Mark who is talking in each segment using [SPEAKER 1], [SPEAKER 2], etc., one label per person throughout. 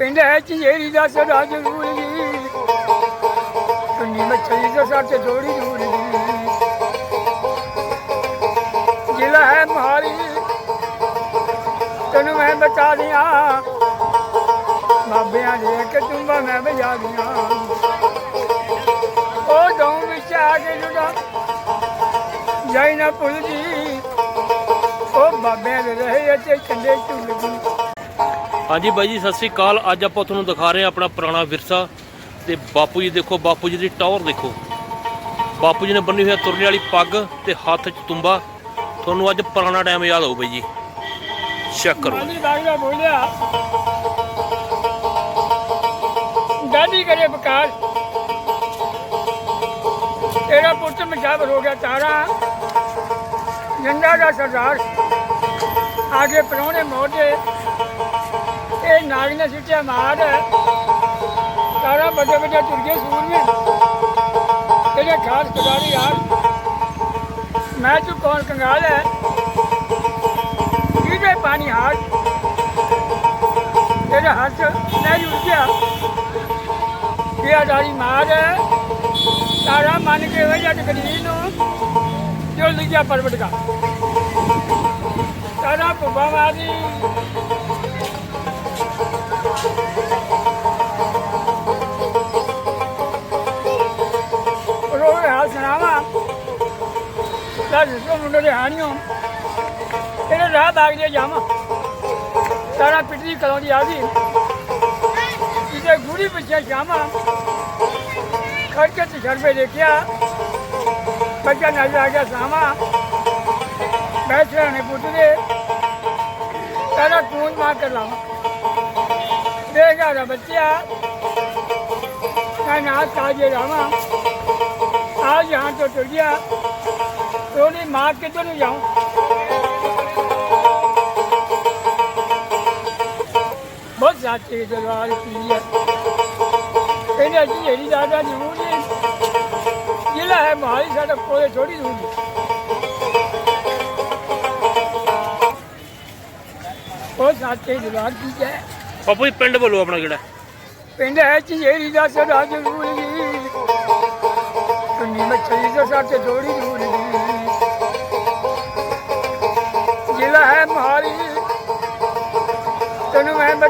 [SPEAKER 1] ਪਿੰਡ ਹੈ ਚਿਹਰੀ ਦਾ ਸਦਾ ਜ਼ਰੂਰ। ਜੀ ਕੰਨੀ ਮੱਛੀ ਦਾ ਸੱਚ ਥੋੜੀ ਦੂਰ। ਜ਼ਿਲ੍ਹਾ ਹੈ ਮਹਾਲੀ, ਤੈਨੂੰ ਮੈਂ ਬਚਾ ਦਿਆਂ। ਬਾਬਿਆਂ ਦੇ ਕਿ ਮੈਂ ਬਜਾ ਦਿਆਂ। ਉਹ ਦੌਂ ਵਿੱਚ ਆ ਕੇ ਜੁੜਾ। ਜਾਈ ਨਾ ਭੁੱਲ ਜੀ। ਉਹ ਬਾਬਿਆਂ ਦੇ ਰਹੇ ਅਤੇ ਕੰਡੇ ਝੁੱਲ ਗਈ
[SPEAKER 2] ਹਾਂਜੀ ਬਾਈ ਜੀ, ਸਤਿ ਸ੍ਰੀ ਅਕਾਲ। ਅੱਜ ਆਪਾਂ ਤੁਹਾਨੂੰ ਦਿਖਾ ਰਹੇ ਹਾਂ ਆਪਣਾ ਪੁਰਾਣਾ ਵਿਰਸਾ। ਤੇ ਬਾਪੂ ਜੀ ਦੇਖੋ, ਬਾਪੂ ਜੀ ਦੀ ਟੌਰ ਦੇਖੋ। ਬਾਪੂ ਜੀ ਨੇ ਬੰਨੀ ਹੋਈ ਆ ਵਾਲੀ ਪੱਗ ਤੇ ਹੱਥ 'ਚ ਤੁੰਬਾ। ਤੁਹਾਨੂੰ ਅੱਜ ਪੁਰਾਣਾ ਟਾਈਮ ਯਾਦ ਆਊ ਬਾਈ ਜੀ। ਚੈੱਕ ਕਰੋ।
[SPEAKER 1] ਦਾਦੀ ਕਰੇ ਬਕਾਰ ਤੇਰਾ ਪੁੱਤ ਮਸ਼ਾਵਰ ਹੋ ਗਿਆ ਤਾਰਾ। ਗੰਗਾ ਦਾ ਸਰਦਾਰ। ਆਗੇ ਪਰੋਣੇ ਮੋਢੇ ਨਾਗ ਨੇ ਸਿੱਟਿਆ ਮਾਰ। ਤਾਰਾ ਵੱਡੇ ਵੱਡੇ ਤੁਰ ਸੂਰਮੇ ਤੇਰੇ ਖਾਸ ਖਿਡਾਰੀ ਯਾਰ ਮੈਂ ਤੂੰ ਕੌਣ ਕੰਗਾਲ ਹੈ? ਕਿਹਦੇ ਪਾਣੀ ਹਾਰ? ਤੇਰੇ ਹੱਥ ਨਹੀਂ ਉੱਠਿਆ ਇਹ ਆਦਾਰੀ ਮਾਰ ਤਾਰਾ ਮੰਨ ਕੇ ਹੋਈ ਜੱਟ ਗਰੀਬ ਨੂੰ, ਜੋ ਲਿਖਿਆ ਪਰਵਟ ਦਾ ਤਾਰਾ ਪੁੱਬਾ ਮਾਰੀ ਲੱਗ ਸੋ ਮੁੰਡੇ ਦੇ ਹਾਣੀਓ ਇਹਨੇ ਰਾਹ ਬਾਗ ਦੇ ਜਾਵਾਂ। ਤਾਰਾ ਪਿੱਟਦੀ ਕਲੋਂ ਦੀ ਆ ਗਈ। ਜਿਹਦੇ ਗੁੜੀ ਪਿੱਛੇ ਜਾਵਾਂ। ਖੜਕੇ ਤੇ ਘਰ ਦੇਖਿਆ। ਬੱਚਾ ਨਜ਼ਰ ਆ ਗਿਆ ਸਾਵਾ। ਬੈਠੇ ਨੇ ਪੁੱਟਦੇ ਤਾਰਾ ਕੂਨ ਮਾਰ ਕਰ ਲਾਵਾਂ। ਦੇਖਾ ਰਾ ਬੱਚਿਆ। સોની માં કીધું નું જાઉં બહુ સાચી જલવાળી પીએ એને હજી એની દાદા જેવું નહીં ગયેલા હે મારી સાથે કોઈ છોડી દઉં બહુ સાચી જલવાળ પી જાય
[SPEAKER 2] ਬਾਪੂ ਜੀ ਪਿੰਡ ਬੋਲੋ ਆਪਣਾ ਕਿਹੜਾ
[SPEAKER 1] ਪਿੰਡ ਹੈ ਚੀਰੀ ਦਾ ਸਦਾ ਜ਼ਰੂਰੀ ਨੀ ਮੱਛੀ ਜੋ ਸਾਥੇ ਜੋੜੀ ਦੂਰੀ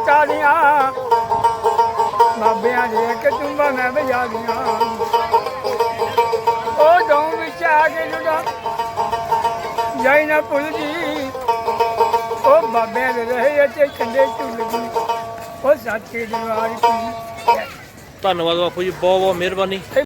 [SPEAKER 1] ਤੈਨੂੰ ਬਾਬਿਆਂ ਦੇ ਕਿ ਮੈਂ ਬਜਾ ਦਿਆਂ ਉਹ ਦੌਂ ਵਿੱਚ ਆ ਕੇ ਜੁੜਾ। ਜਾਈ ਨਾ ਭੁੱਲਦੀ। ਉਹ ਬਾਬਿਆਂ ਦੇ ਰਹੇ ਅਤੇ ਕੰਡੇ ਝੁੱਲ ਉਹ ਸਾਚੇ ਦਰਬਾਰ ਕੀ
[SPEAKER 2] ਧੰਨਵਾਦ ਬਾਪੂ ਜੀ ਬਹੁਤ ਬਹੁਤ ਮਿਹਰਬਾਨੀ।